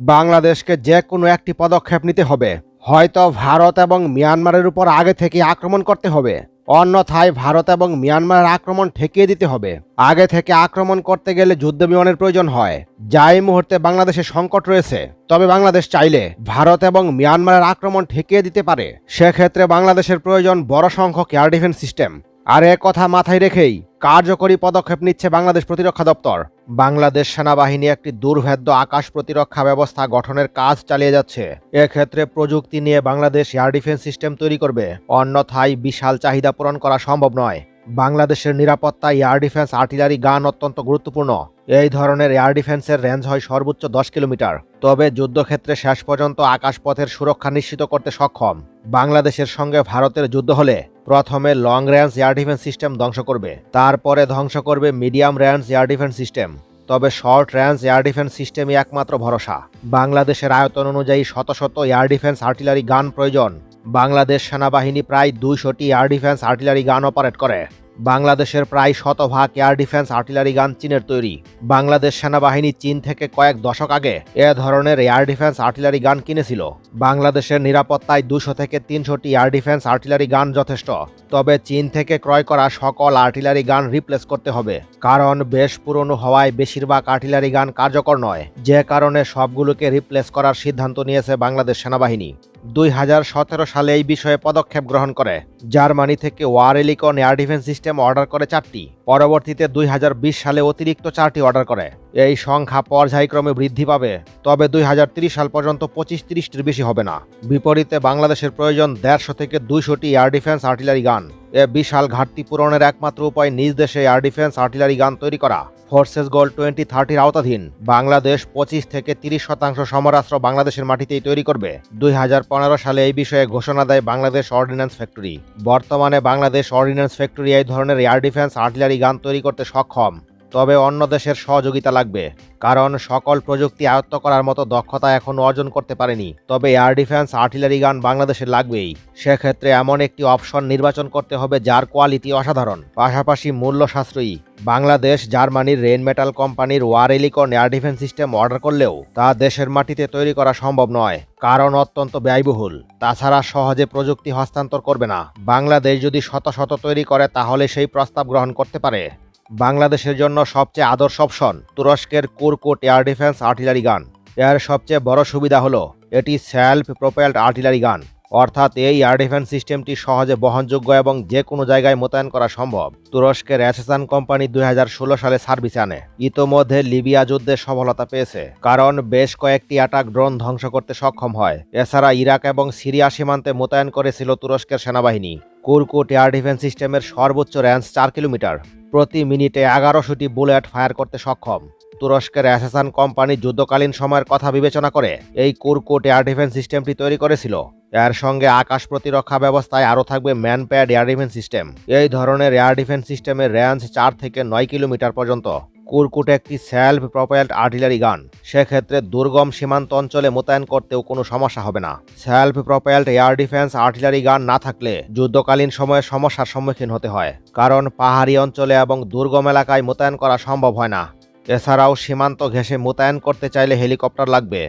বাংলাদেশকে যে কোনো একটি পদক্ষেপ নিতে হবে। হয়তো ভারত এবং মিয়ানমারের উপর আগে থেকে আক্রমণ করতে হবে। অন্যথায় ভারত এবং মিয়ানমারের আক্রমণ ঠেকিয়ে দিতে হবে। আগে থেকে আক্রমণ করতে গেলে যুদ্ধ বিমানের প্রয়োজন হয়। যা এই মুহূর্তে বাংলাদেশে সংকট রয়েছে। তবে বাংলাদেশ চাইলে ভারত এবং মিয়ানমারের আক্রমণ ঠেকিয়ে দিতে পারে। সেক্ষেত্রে বাংলাদেশের প্রয়োজন বড় সংখ্যক এয়ার ডিফেন্স সিস্টেম। আর এ কথা মাথায় রেখেই কার্যকরী পদক্ষেপ নিচ্ছে বাংলাদেশ প্রতিরক্ষা দপ্তর। বাংলাদেশ সেনাবাহিনী একটি দুর্ভেদ্য আকাশ প্রতিরক্ষা ব্যবস্থা গঠনের কাজ চালিয়ে যাচ্ছে। এক্ষেত্রে প্রযুক্তি নিয়ে বাংলাদেশ এয়ার ডিফেন্স সিস্টেম তৈরি করবে। অন্যথায় বিশাল চাহিদা পূরণ করা সম্ভব নয়। বাংলাদেশের নিরাপত্তা, এয়ার ডিফেন্স, আর্টিলারি, গান অত্যন্ত গুরুত্বপূর্ণ। এই ধরনের এয়ার ডিফেন্সের রেঞ্জ হয় সর্বোচ্চ দশ কিলোমিটার। তবে যুদ্ধক্ষেত্রে শেষ পর্যন্ত আকাশপথের সুরক্ষা নিশ্চিত করতে সক্ষম। বাংলাদেশের সঙ্গে ভারতের যুদ্ধ হলে প্রথমে long range air defence system ধ্বংস করবে। তারপরে ধ্বংস করবে medium range air defence system. তবে শর্ট রেঞ্জ এয়ার ডিফেন্স সিস্টেমই একমাত্র ভরসা। বাংলাদেশের আয়তন অনুযায়ী শত শত এয়ার ডিফেন্স, আর্টিলারি, গান প্রয়োজন। বাংলাদেশ সেনাবাহিনী প্রায় দুইশোটি air defence artillery gun operate করে। বাংলাদেশের প্রায় শতভাগ এয়ার ডিফেন্স আর্টিলারি গান চীনের তৈরি। বাংলাদেশ সেনাবাহিনী চীন থেকে কয়েক দশক আগে এ ধরনের এয়ার ডিফেন্স আর্টিলারি গান কিনেছিল। বাংলাদেশের নিরাপত্তায় দুশো থেকে তিনশোটি এয়ার ডিফেন্স আর্টিলারি গান যথেষ্ট। তবে চীন থেকে ক্রয় করা সকল আর্টিলারি গান রিপ্লেস করতে হবে। কারণ বেশ পুরনো হওয়ায় বেশিরভাগ আর্টিলারি গান কার্যকর নয়। যে কারণে সবগুলোকে রিপ্লেস করার সিদ্ধান্ত নিয়েছে বাংলাদেশ সেনাবাহিনী। দুই হাজার সতেরো সালে এই বিষয়ে পদক্ষেপ গ্রহণ করে। জার্মানি থেকে Oerlikon air defence system order করে চারটি। পরবর্তীতে দুই হাজার বিশ সালে অতিরিক্ত চারটি অর্ডার করে। এই সংখ্যা পর্যায়ক্রমে বৃদ্ধি পাবে। তবে দুই সাল পর্যন্ত পঁচিশ তিরিশটির বেশি হবে না। বিপরীতে বাংলাদেশের প্রয়োজন দেড়শো থেকে দুইশোটি এয়ার ডিফেন্স আর্টিলারি গান। এ বিশাল ঘাটতি পূরণের একমাত্র উপায় নিজ দেশে এয়ার ডিফেন্স আর্টিলারি গান তৈরি করা। ফোর্সেস গোল টোয়েন্টি থার্টির আওতাধীন। বাংলাদেশ পঁচিশ থেকে তিরিশ শতাংশ সমরাস্ত্র বাংলাদেশের মাটিতেই তৈরি করবে। দুই হাজার পনেরো সালে এই বিষয়ে ঘোষণা দেয় বাংলাদেশ অর্ডিন্যান্স ফ্যাক্টরি। বর্তমানে বাংলাদেশ অর্ডিন্যান্স ফ্যাক্টরি এই ধরনের এয়ার ডিফেন্স আর্টিলারি গান তৈরি করতে সক্ষম। তবে অন্য দেশের সহযোগিতা লাগবে, কারণ সকল প্রযুক্তি আয়ত্ত করার মতো দক্ষতা এখনও অর্জন করতে পারেনি। তবে এয়ার ডিফেন্স, আর্টিলারি গান বাংলাদেশের লাগবেই। সেক্ষেত্রে এমন একটি অপশন নির্বাচন করতে হবে যার কোয়ালিটি অসাধারণ। পাশাপাশি মূল্য সাশ্রয়ী বাংলাদেশ, জার্মানির রেন মেটাল কোম্পানির Oerlikon air defence system order করলেও তা দেশের মাটিতে তৈরি করা সম্ভব নয়, কারণ অত্যন্ত ব্যয়বহুল। তাছাড়া সহজে প্রযুক্তি হস্তান্তর করবে না। বাংলাদেশ যদি শত শত তৈরি করে, তাহলে সেই প্রস্তাব গ্রহণ করতে পারে। বাংলাদেশের জন্য সবচেয়ে আদর্শ অপশন তুরস্কের কুরকুট এয়ার ডিফেন্স আর্টিলারি গান। এর সবচেয়ে বড় সুবিধা হলো, এটি সেলফ প্রোপেলড আর্টিলারি গান। অর্থাৎ এই এয়ার ডিফেন্স সিস্টেমটি সহজে বহনযোগ্য এবং যে কোনো জায়গায় মোতায়েন করা সম্ভব। তুরস্কের অ্যাসেসান কোম্পানি দুই হাজার ষোলো সালে সার্ভিস আনে। ইতোমধ্যে লিবিয়া যুদ্ধে সফলতা পেয়েছে, কারণ বেশ কয়েকটি অ্যাটাক ড্রোন ধ্বংস করতে সক্ষম হয়। এছাড়া ইরাক এবং সিরিয়া সীমান্তে মোতায়েন করেছিল তুরস্কের সেনাবাহিনী। কুরকুট এয়ার ডিফেন্স সিস্টেমের সর্বোচ্চ রেঞ্জ চার কিলোমিটার। প্রতি মিনিটে এগারোশোটি বুলেট ফায়ার করতে সক্ষম। তুরস্কের অ্যাসেসান কোম্পানি যুদ্ধকালীন সময়ের কথা বিবেচনা করে এই কুরকুট এয়ার ডিফেন্স সিস্টেমটি তৈরি করেছিল। এর সঙ্গে আকাশ প্রতিরক্ষা ব্যবস্থায় আরও থাকবে ম্যানপ্যাড এয়ার ডিফেন্স সিস্টেম এই ধরনের এয়ার ডিফেন্স সিস্টেমের রেঞ্জ চার থেকে নয় কিলোমিটার পর্যন্ত। কুরকুট একটি সেলফ প্রোপেলড আর্টিলারি গান সেক্ষেত্রে দুর্গম সীমান্ত অঞ্চলে মোতায়েন করতেও কোনো সমস্যা হবে না। Self propelled air defence artillery gun না থাকলে যুদ্ধকালীন সময়ে সমস্যার সম্মুখীন হতে হয়। কারণ পাহাড়ি অঞ্চলে এবং দুর্গম এলাকায় মোতায়েন করা সম্ভব হয় না। এছাড়াও সীমান্ত ঘেঁষে মোতায়েন করতে চাইলে হেলিকপ্টার লাগবে।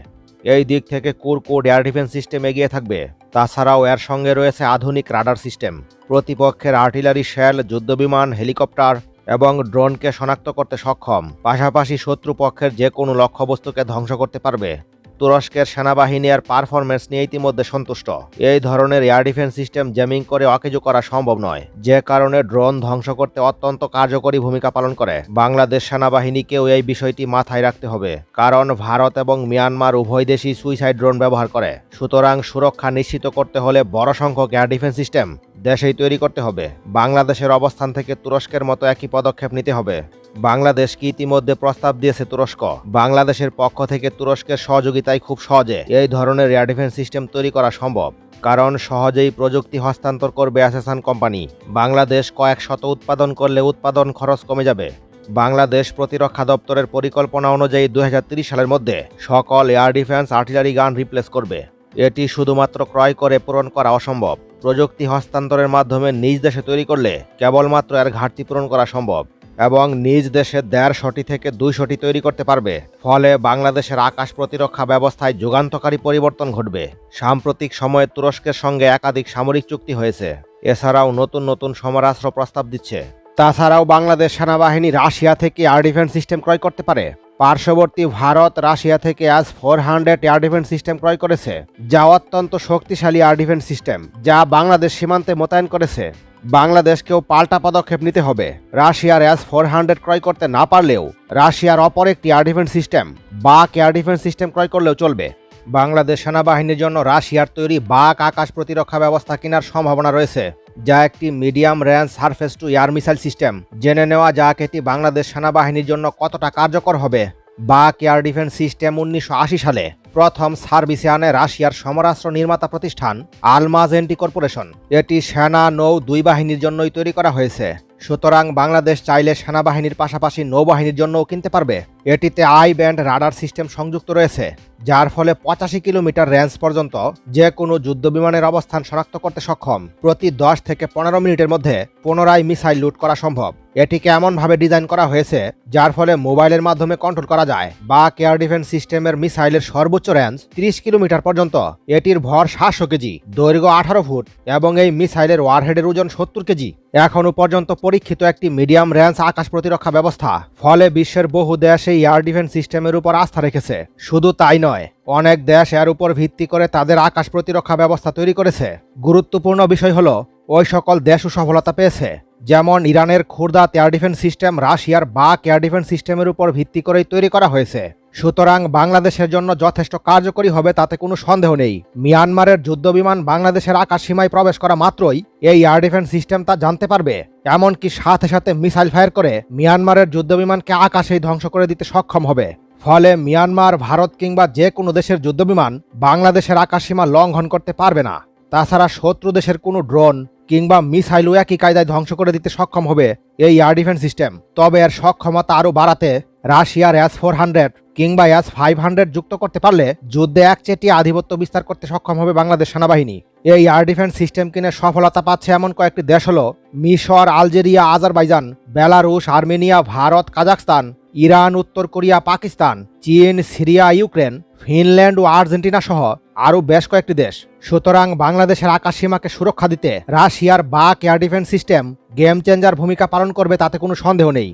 এই দিক থেকে কুরকুট এয়ার ডিফেন্স সিস্টেম এগিয়ে থাকবে। তাছাড়াও এর সঙ্গে রয়েছে আধুনিক রাডার সিস্টেম। প্রতিপক্ষের আর্টিলারি শেল, যুদ্ধবিমান, হেলিকপ্টার এবং ড্রোনকে শনাক্ত করতে সক্ষম। পাশাপাশি শত্রুপক্ষের যে কোনো লক্ষ্যবস্তুকে ধ্বংস করতে পারবে। তুরস্কের সেনাবাহিনী আর পারফরমেন্স নিয়ে ইতিমধ্যে সন্তুষ্ট। এই ধরনের এয়ার ডিফেন্স সিস্টেম জ্যামিং করে অকেজু করা সম্ভব নয়। যে কারণে ড্রোন ধ্বংস করতে অত্যন্ত কার্যকরী ভূমিকা পালন করে। বাংলাদেশ সেনাবাহিনীকেও এই বিষয়টি মাথায় রাখতে হবে। কারণ ভারত এবং মিয়ানমার উভয় দেশই সুইসাইড ড্রোন ব্যবহার করে। সুতরাং সুরক্ষা নিশ্চিত করতে হলে বড় সংখ্যক এয়ার ডিফেন্স সিস্টেম দেশেই তৈরি করতে হবে। বাংলাদেশের অবস্থান থেকে তুরস্কের মতো একই পদক্ষেপ নিতে হবে। বাংলাদেশ কি ইতিমধ্যে প্রস্তাব দিয়েছে তুরস্ক? বাংলাদেশের পক্ষ থেকে তুরস্কের সহযোগিতায় খুব সহজে এই ধরনের এয়ার ডিফেন্স সিস্টেম তৈরি করা সম্ভব। কারণ সহজেই প্রযুক্তি হস্তান্তর করবে অ্যাসেসান কোম্পানি। বাংলাদেশ কয়েক শত উৎপাদন করলে উৎপাদন খরচ কমে যাবে। বাংলাদেশ প্রতিরক্ষা দপ্তরের পরিকল্পনা অনুযায়ী দুই সালের মধ্যে সকল air defence artillery gun replace করবে। এটি শুধুমাত্র ক্রয় করে পূরণ করা অসম্ভব। প্রযুক্তি হস্তান্তরের মাধ্যমে নিজ দেশে তৈরি করলে কেবলমাত্র এর ঘাটতি পূরণ করা সম্ভব। এবং নিজ দেশে দেড়শোটি থেকে দুইশোটি তৈরি করতে পারবে। ফলে বাংলাদেশের আকাশ প্রতিরক্ষা ব্যবস্থায় যুগান্তকারী পরিবর্তন ঘটবে। সাম্প্রতিক সময়ে তুরস্কের সঙ্গে একাধিক সামরিক চুক্তি হয়েছে। এছাড়াও নতুন নতুন সমরাস্ত্র প্রস্তাব দিচ্ছে। তাছাড়াও বাংলাদেশ সেনাবাহিনী রাশিয়া থেকে এয়ার ডিফেন্স সিস্টেম ক্রয় করতে পারে। পার্শ্ববর্তী ভারত রাশিয়া থেকে আজ four hundred air defence system ক্রয় করেছে, যা অত্যন্ত শক্তিশালী এয়ার ডিফেন্স সিস্টেম, যা বাংলাদেশ সীমান্তে মোতায়েন করেছে। বাংলাদেশকেও পাল্টা পদক্ষেপ নিতে হবে। রাশিয়ার এস ফোর হান্ড্রেড ক্রয় করতে না পারলেও রাশিয়ার অপর একটি air defence system Buk air defence system ক্রয় করলেও চলবে। বাংলাদেশ সেনাবাহিনীর জন্য রাশিয়ার তৈরি বাক আকাশ প্রতিরক্ষা ব্যবস্থা কেনার সম্ভাবনা রয়েছে, যা একটি medium range surface to air missile system জেনে নেওয়া যাক এটি বাংলাদেশ সেনাবাহিনীর জন্য কতটা কার্যকর হবে। বাক এয়ার ডিফেন্স সিস্টেম উনিশশো আশি সালে প্রথম সার্ভিসে আনে রাশিয়ার সমরাস্ত্র নির্মাতা প্রতিষ্ঠান আলমাজ এন্টি কর্পোরেশন। এটি সেনা নৌ দুই বাহিনীর জন্যই তৈরি করা হয়েছে। সুতরাং বাংলাদেশ চাইলে সেনাবাহিনীর পাশাপাশি নৌবাহিনীর জন্যও কিনতে পারবে। এটিতে আই ব্যান্ড রাডার সিস্টেম সংযুক্ত রয়েছে। যার ফলে পঁচাশি কিলোমিটার রেঞ্জ পর্যন্ত যে কোনো যুদ্ধ বিমানের অবস্থান শনাক্ত করতে সক্ষম। প্রতি দশ থেকে পনেরো মিনিটের মধ্যে পুনরায় মিসাইল লুট করা সম্ভব। এটিকে এমনভাবে ডিজাইন করা হয়েছে, যার ফলে মোবাইলের মাধ্যমে কন্ট্রোল করা যায় বা কেয়ার ডিফেন্স সিস্টেমের মিসাইলের সর্বোচ্চ রেঞ্জ তিরিশ কিলোমিটার পর্যন্ত। এটির ভর সাতশো কেজি, দৈর্ঘ্য আঠারো ফুট এবং এই মিসাইলের ওয়ারহেডের ওজন সত্তর কেজি। এখনও পর্যন্ত পরীক্ষিত একটি মিডিয়াম রেঞ্জ আকাশ প্রতিরক্ষা ব্যবস্থা। ফলে বিশ্বের বহু দেশ এই এয়ার ডিফেন্স সিস্টেমের উপর আস্থা রেখেছে। শুধু তাই নয়, অনেক দেশ এর উপর ভিত্তি করে তাদের আকাশ প্রতিরক্ষা ব্যবস্থা তৈরি করেছে। গুরুত্বপূর্ণ বিষয় হল, ওই সকল দেশও সফলতা পেয়েছে। যেমন ইরানের খুর্দা এয়ার ডিফেন্স সিস্টেম, রাশিয়ার বাক এয়ার ডিফেন্স সিস্টেমের উপর ভিত্তি করেই তৈরি করা হয়েছে। সুতরাং বাংলাদেশের জন্য যথেষ্ট কার্যকরী হবে তাতে কোনো সন্দেহ নেই। মিয়ানমারের যুদ্ধবিমান বাংলাদেশের আকাশ সীমায় প্রবেশ করা মাত্রই এই এয়ার ডিফেন্স সিস্টেম তা জানতে পারবে। এমনকি সাথে সাথে মিসাইল ফায়ার করে মিয়ানমারের যুদ্ধবিমানকে আকাশেই ধ্বংস করে দিতে সক্ষম হবে। ফলে মিয়ানমার, ভারত কিংবা যে কোনো দেশের যুদ্ধবিমান বাংলাদেশের আকাশসীমা লঙ্ঘন করতে পারবে না। তাছাড়া শত্রু দেশের কোনো ড্রোন কিংবা মিসাইলও একই কায়দায় ধ্বংস করে দিতে সক্ষম হবে? এই এয়ার ডিফেন্স সিস্টেম। তবে এর সক্ষমতা আরও বাড়াতে রাশিয়ার এস ফোর হান্ড্রেড কিংবা এস ফাইভ হান্ড্রেড যুক্ত করতে পারলে যুদ্ধে একচেটিয়া আধিপত্য বিস্তার করতে সক্ষম হবে বাংলাদেশ সেনাবাহিনী। এই এয়ার ডিফেন্স সিস্টেম কিনে সফলতা পাচ্ছে এমন কয়েকটি দেশ হলো মিশর, Algeria, Azerbaijan, Belarus, Armenia, Bharat Kazakhstan Iran, উত্তর কোরিয়া, পাকিস্তান, চীন, সিরিয়া, ইউক্রেন, ফিনল্যান্ড ও আর্জেন্টিনা সহ আরও বেশ কয়েকটি দেশ। সুতরাং বাংলাদেশের আকাশ সীমাকে সুরক্ষা দিতে রাশিয়ার Buk air defence system game changer ভূমিকা পালন করবে তাতে কোনো সন্দেহ নেই।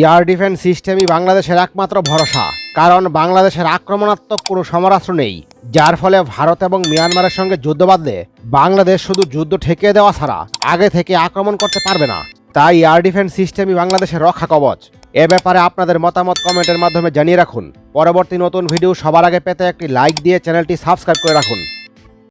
এয়ার ডিফেন্স সিস্টেমই বাংলাদেশের একমাত্র ভরসা, কারণ বাংলাদেশের আক্রমণাত্মক কোনো সমরাস্ত্র নেই, যার ফলে ভারত এবং মিয়ানমারের সঙ্গে যুদ্ধ বাঁধলে বাংলাদেশ শুধু যুদ্ধ ঠেকিয়ে দেওয়া ছাড়া আগে থেকে আক্রমণ করতে পারবে না। তাই এয়ার ডিফেন্স সিস্টেমই বাংলাদেশের রক্ষা কবচ। এ ব্যাপারে আপনাদের মতামত কমেন্টের মাধ্যমে জানিয়ে রাখুন। পরবর্তী নতুন ভিডিও সবার আগে পেতে একটি লাইক দিয়ে চ্যানেলটি সাবস্ক্রাইব করে রাখুন।